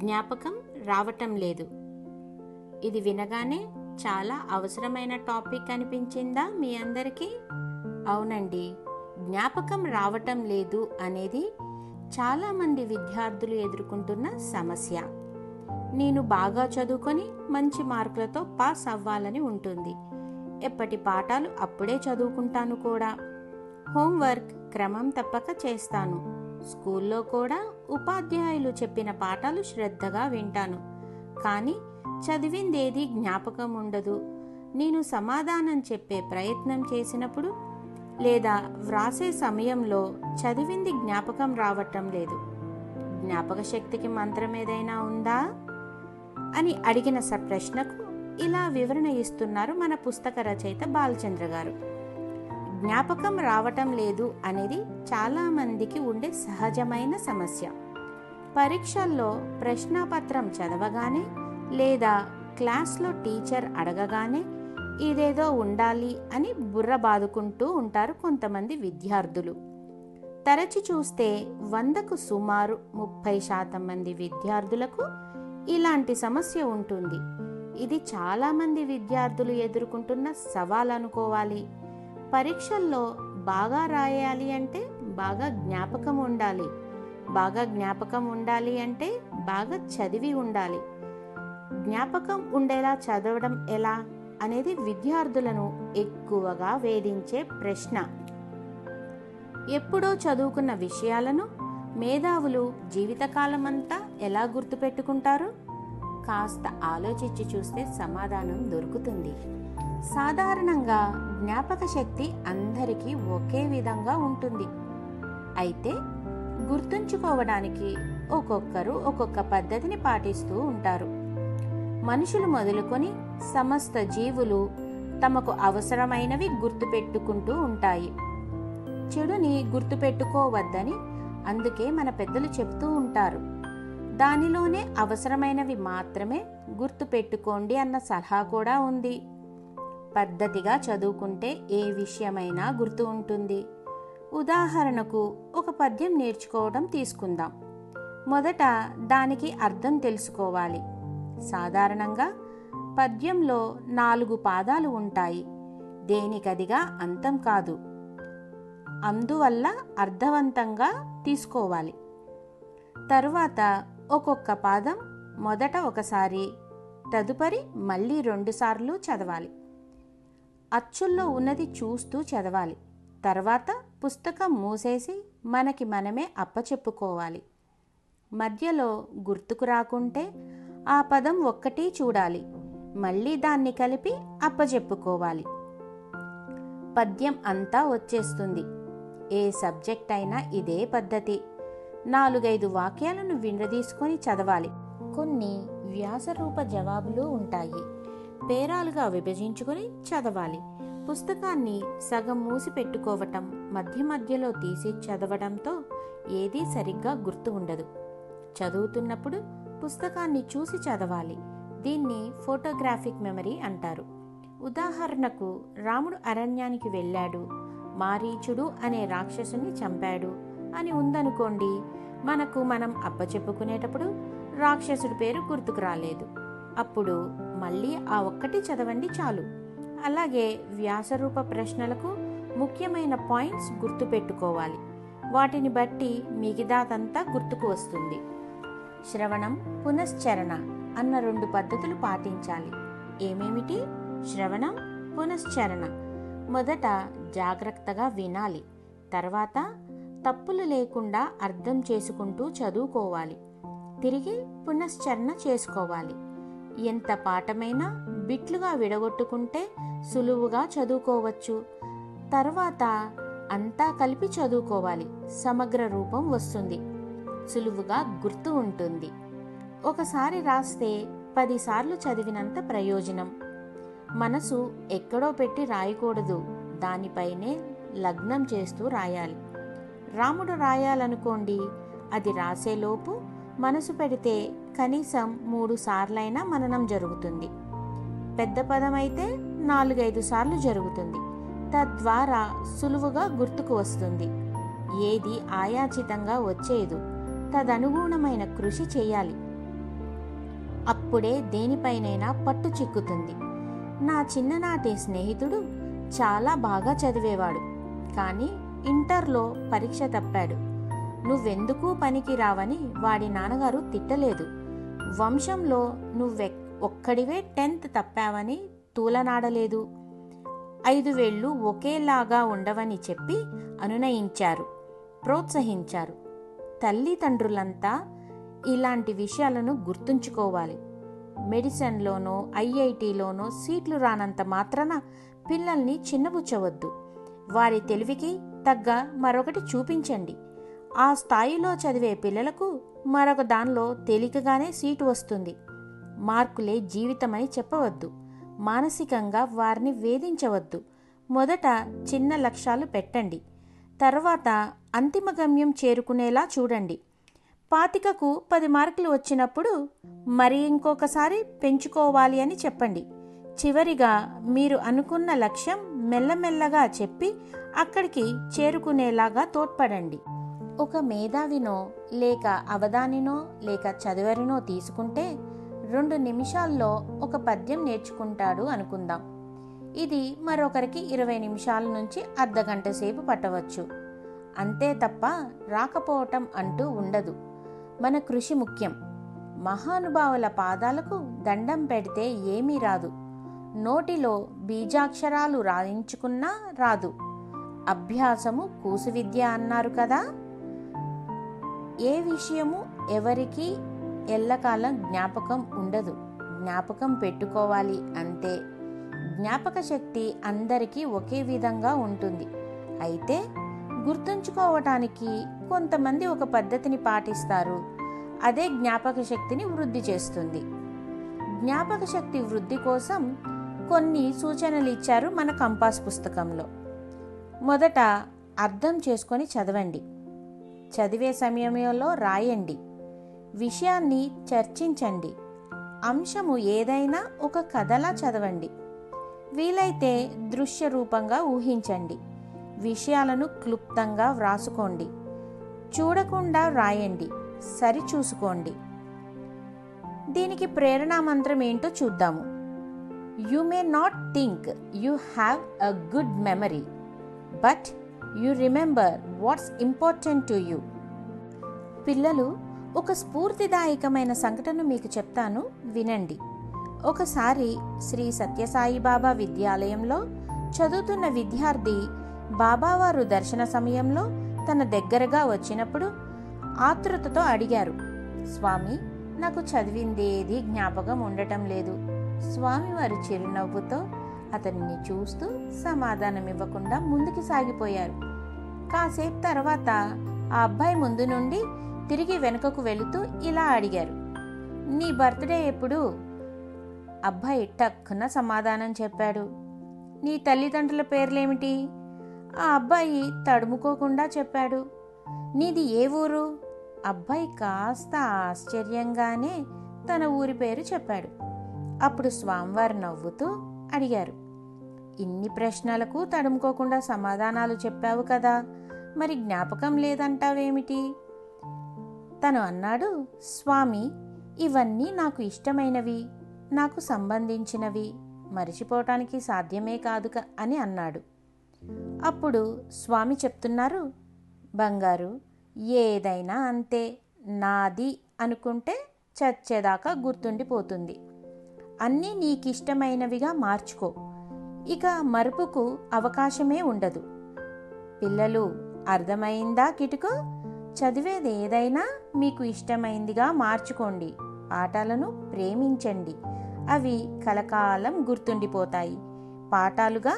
జ్ఞాపకం రావటం లేదు. ఇది వినగానే చాలా అవసరమైన టాపిక్ అనిపించిందా మీ అందరికీ? అవునండి. జ్ఞాపకం రావటం లేదు అనేది చాలామంది విద్యార్థులు ఎదుర్కొంటున్న సమస్య. నేను బాగా చదువుకొని మంచి మార్కులతో పాస్ అవ్వాలని ఉంటుంది. ఎప్పటి పాఠాలు అప్పుడే చదువుకుంటాను కూడా. హోంవర్క్ క్రమం తప్పక చేస్తాను. స్కూల్లో కూడా ఉపాధ్యాయులు చెప్పిన పాఠాలు శ్రద్ధగా వింటాను. కానీ చదివిందేది జ్ఞాపకం ఉండదు. నేను సమాధానం చెప్పే ప్రయత్నం చేసినప్పుడు లేదా వ్రాసే సమయంలో చదివింది జ్ఞాపకం రావటం లేదు. జ్ఞాపక శక్తికి మంత్రం ఏదైనా ఉందా? అని అడిగిన స ప్రశ్నకు ఇలా వివరణ ఇస్తున్నారు మన పుస్తక రచయిత బాలచంద్ర గారు జ్ఞాపకం రావటం లేదు అనేది చాలామందికి ఉండే సహజమైన సమస్య. పరీక్షల్లో ప్రశ్నాపత్రం చదవగానే లేదా క్లాస్లో టీచర్ అడగగానే ఇదేదో ఉండాలి అని బుర్ర బాదుకుంటూ ఉంటారు కొంతమంది విద్యార్థులు. తరచి చూస్తే వందకు సుమారు ముప్పై శాతం మంది విద్యార్థులకు ఇలాంటి సమస్య ఉంటుంది. ఇది చాలామంది విద్యార్థులు ఎదుర్కొంటున్న సవాల్ అనుకోవాలి పరీక్షల్లో బాగా రాయాలి అంటే బాగా జ్ఞాపకం ఉండాలి. బాగా జ్ఞాపకం ఉండాలి అంటే బాగా చదివి ఉండాలి. జ్ఞాపకం ఉండేలా చదవడం ఎలా అనేది విద్యార్థులను ఎక్కువగా వేధించే ప్రశ్న. ఎప్పుడో చదువుకున్న విషయాలను మేధావులు జీవితకాలమంతా ఎలా గుర్తుపెట్టుకుంటారు? కాస్త ఆలోచించి చూస్తే సమాధానం దొరుకుతుంది. సాధారణంగా జ్ఞాపక శక్తి అందరికీ ఒకే విధంగా ఉంటుంది. అయితే గుర్తుంచుకోవడానికి ఒక్కొక్కరు ఒక్కొక్క పద్ధతిని పాటిస్తూ ఉంటారు. మనుషులు మొదలుకొని సమస్త జీవులు తమకు అవసరమైనవి గుర్తుపెట్టుకుంటూ ఉంటాయి. చెడుని గుర్తుపెట్టుకోవద్దని అందుకే మన పెద్దలు చెప్తూ ఉంటారు. దానిలోనే అవసరమైనవి మాత్రమే గుర్తుపెట్టుకోండి అన్న సలహా కూడా ఉంది. పద్ధతిగా చదువుకుంటే ఏ విషయమైనా గుర్తు ఉంటుంది. ఉదాహరణకు ఒక పద్యం నేర్చుకోవడం తీసుకుందాం. మొదట దానికి అర్థం తెలుసుకోవాలి. సాధారణంగా పద్యంలో నాలుగు పాదాలు ఉంటాయి. దేనికదిగా అంతం కాదు. అందువల్ల అర్థవంతంగా తీసుకోవాలి. తరువాత ఒక్కొక్క పాదం మొదట ఒకసారి తదుపరి మళ్ళీ రెండుసార్లు చదవాలి. అచ్చుల్లో ఉన్నది చూస్తూ చదవాలి. తర్వాత పుస్తకం మూసేసి మనకి మనమే అప్పచెప్పుకోవాలి మధ్యలో గుర్తుకు రాకుంటే ఆ పదం ఒక్కటి చూడాలి. మళ్ళీ దాన్ని కలిపి అప్పచెప్పుకోవాలి పద్యం అంతా వచ్చేస్తుంది. ఏ సబ్జెక్ట్ అయినా ఇదే పద్ధతి. నాలుగైదు వాక్యాలను వినదీసుకొని చదవాలి. కొన్ని వ్యాసరూప జవాబులు ఉంటాయి. పేరాలుగా విభజించుకొని చదవాలి. పుస్తకాన్ని సగం మూసి పెట్టుకోవటం మధ్య మధ్యలో తీసి చదవడంతో ఏదీ సరిగ్గా గుర్తు ఉండదు. చదువుతున్నప్పుడు పుస్తకాన్ని చూసి చదవాలి. దీన్ని ఫోటోగ్రాఫిక్ మెమరీ అంటారు. ఉదాహరణకు రాముడు అరణ్యానికి వెళ్ళాడు. మారీచుడు అనే రాక్షసుని చంపాడు. అని ఉందనుకోండి మనకు మనం అప్పచెప్పుకునేటప్పుడు రాక్షసుడి పేరు గుర్తుకు రాలేదు. అప్పుడు మళ్ళీ ఆ ఒక్కటి చదవండి చాలు. అలాగే వ్యాసరూప ప్రశ్నలకు ముఖ్యమైన పాయింట్స్ గుర్తుపెట్టుకోవాలి వాటిని బట్టి మిగతాదంతా గుర్తుకు వస్తుంది. శ్రవణం పునశ్చరణ అన్న రెండు పద్ధతులు పాటించాలి. ఏమేమిటి? శ్రవణం పునశ్చరణ. మొదట జాగ్రత్తగా వినాలి. తర్వాత తప్పులు లేకుండా అర్థం చేసుకుంటూ చదువుకోవాలి. తిరిగి పునశ్చరణ చేసుకోవాలి. ఎంత పాఠమైనా బిట్లుగా విడగొట్టుకుంటే సులువుగా చదువుకోవచ్చు. తర్వాత అంతా కలిపి చదువుకోవాలి. సమగ్ర రూపం వస్తుంది. సులువుగా గుర్తు ఉంటుంది. ఒకసారి రాస్తే పదిసార్లు చదివినంత ప్రయోజనం. మనసు ఎక్కడో పెట్టి రాయకూడదు. దానిపైనే లగ్నం చేస్తూ రాయాలి. రాముడు రాయాలనుకోండి. అది రాసేలోపు మనసు పెడితే కనీసం మూడు సార్లైనా మననం జరుగుతుంది. పెద్ద పదం అయితే నాలుగైదు సార్లు జరుగుతుంది. తద్వారా సులువుగా గుర్తుకు వస్తుంది. ఏది ఆయాచితంగా వచ్చేదు. తదనుగుణమైన కృషి చేయాలి. అప్పుడే దేనిపైనైనా పట్టు చిక్కుతుంది. నా చిన్ననాటి స్నేహితుడు చాలా బాగా చదివేవాడు. కానీ ఇంటర్లో పరీక్ష తప్పాడు. నువ్వెందుకు పనికి రావని వాడి నాన్నగారు తిట్టలేదు. వంశంలో నువ్వె ఒక్కడివే టెన్త్ తప్పావని తూలనాడలేదు. ఐదు వేళ్ళు ఒకేలాగా ఉండవని చెప్పి అనునయించారు. ప్రోత్సహించారు. తల్లిదండ్రులంతా ఇలాంటి విషయాలను గుర్తుంచుకోవాలి. మెడిసిన్లోనో ఐఐటిలోనో సీట్లు రానంత మాత్రాన పిల్లల్ని చిన్నబుచ్చవద్దు. వారి తెలివికి తగ్గ మరొకటి చూపించండి. ఆ స్థాయిలో చదివే పిల్లలకు మరొక దానిలో తేలికగానే సీటు వస్తుంది. మార్కులే జీవితమని చెప్పవద్దు. మానసికంగా వారిని వేధించవద్దు. మొదట చిన్న లక్ష్యాలు పెట్టండి. తర్వాత అంతిమ గమ్యం చేరుకునేలా చూడండి. పాతికకు పది మార్కులు వచ్చినప్పుడు మరి ఇంకొకసారి పెంచుకోవాలి అని చెప్పండి. చివరిగా మీరు అనుకున్న లక్ష్యం మెల్లమెల్లగా చెప్పి అక్కడికి చేరుకునేలాగా తోడ్పడండి. ఒక మేధావినో లేక అవధానినో లేక చదివరినో తీసుకుంటే రెండు నిమిషాల్లో ఒక పద్యం నేర్చుకుంటాడు అనుకుందాం. ఇది మరొకరికి ఇరవై నిమిషాల నుంచి అర్ధగంట సేపు పట్టవచ్చు. అంతే తప్ప రాకపోవటం అంటూ ఉండదు. మన కృషి ముఖ్యం. మహానుభావుల పాదాలకు దండం పెడితే ఏమీ రాదు. నోటిలో బీజాక్షరాలు రాయించుకున్నా రాదు. అభ్యాసము కూసు విద్య అన్నారు కదా. ఏ విషయము ఎవరికి ఎల్లకాలం జ్ఞాపకం ఉండదు. జ్ఞాపకం పెట్టుకోవాలి అంతే జ్ఞాపక శక్తి అందరికీ ఒకే విధంగా ఉంటుంది. అయితే గుర్తుంచుకోవటానికి కొంతమంది ఒక పద్ధతిని పాటిస్తారు. అదే జ్ఞాపక శక్తిని వృద్ధి చేస్తుంది. జ్ఞాపక శక్తి వృద్ధి కోసం కొన్ని సూచనలు ఇచ్చారు మన కంపాస్ పుస్తకంలో. మొదట అర్థం చేసుకొని చదవండి. చదివే సమయంలో రాయండి. విషయాన్ని చర్చించండి. అంశము ఏదైనా ఒక కథలా చదవండి. వీలైతే దృశ్య రూపంగా ఊహించండి. విషయాలను క్లుప్తంగా వ్రాసుకోండి. చూడకుండా రాయండి. సరిచూసుకోండి దీనికి ప్రేరణ మంత్రం ఏంటో చూద్దాము. You may not think you have a good memory but you remember what's important to you పిల్లలు ఒక స్ఫూర్తిదాయకమైన సంఘటన మీకు చెప్తాను వినండి. ఒకసారి శ్రీ సత్యసాయి బాబా విద్యాలయంలో చదువుతున్న విద్యార్థి బాబావారు దర్శన సమయంలో తన దగ్గరగా వచ్చినప్పుడు ఆతృతతో అడిగారు స్వామి నాకు చదివిందేది జ్ఞాపకం ఉండటం లేదు. స్వామివారు చిరునవ్వుతో అతనిని చూస్తూ సమాధానం ఇవ్వకుండా ముందుకు సాగిపోయారు. కాసేపు తర్వాత ఆ అబ్బాయి ముందు నుండి తిరిగి వెనుకకు వెళుతూ ఇలా అడిగారు. నీ బర్త్డే ఎప్పుడు? అబ్బాయి టక్కున సమాధానం చెప్పాడు. నీ తల్లిదండ్రుల పేర్లేమిటి? ఆ అబ్బాయి తడుముకోకుండా చెప్పాడు. నీది ఏ ఊరు? అబ్బాయి కాస్త ఆశ్చర్యంగానే తన ఊరి పేరు చెప్పాడు. అప్పుడు స్వామివారు నవ్వుతూ అడిగారు. ఇన్ని ప్రశ్నలకు తడుముకోకుండా సమాధానాలు చెప్పావు కదా మరి జ్ఞాపకం లేదంటావేమిటి? తను అన్నాడు స్వామి ఇవన్నీ నాకు ఇష్టమైనవి నాకు సంబంధించినవి మరిచిపోవటానికి సాధ్యమే కాదు అని అన్నాడు. అప్పుడు స్వామి చెప్తున్నారు బంగారు ఏదైనా అంతే నాది అనుకుంటే చచ్చేదాకా గుర్తుండిపోతుంది. అన్నీ నీకిష్టమైనవిగా మార్చుకో. ఇక మరుపుకు అవకాశమే ఉండదు. పిల్లలు అర్థమైందా కిటుకు? చదివేది ఏదైనా మీకు ఇష్టమైందిగా మార్చుకోండి. పాఠాలను ప్రేమించండి. అవి కలకాలం గుర్తుండిపోతాయి. పాఠాలుగా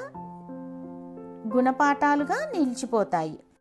గుణపాఠాలుగా నిలిచిపోతాయి.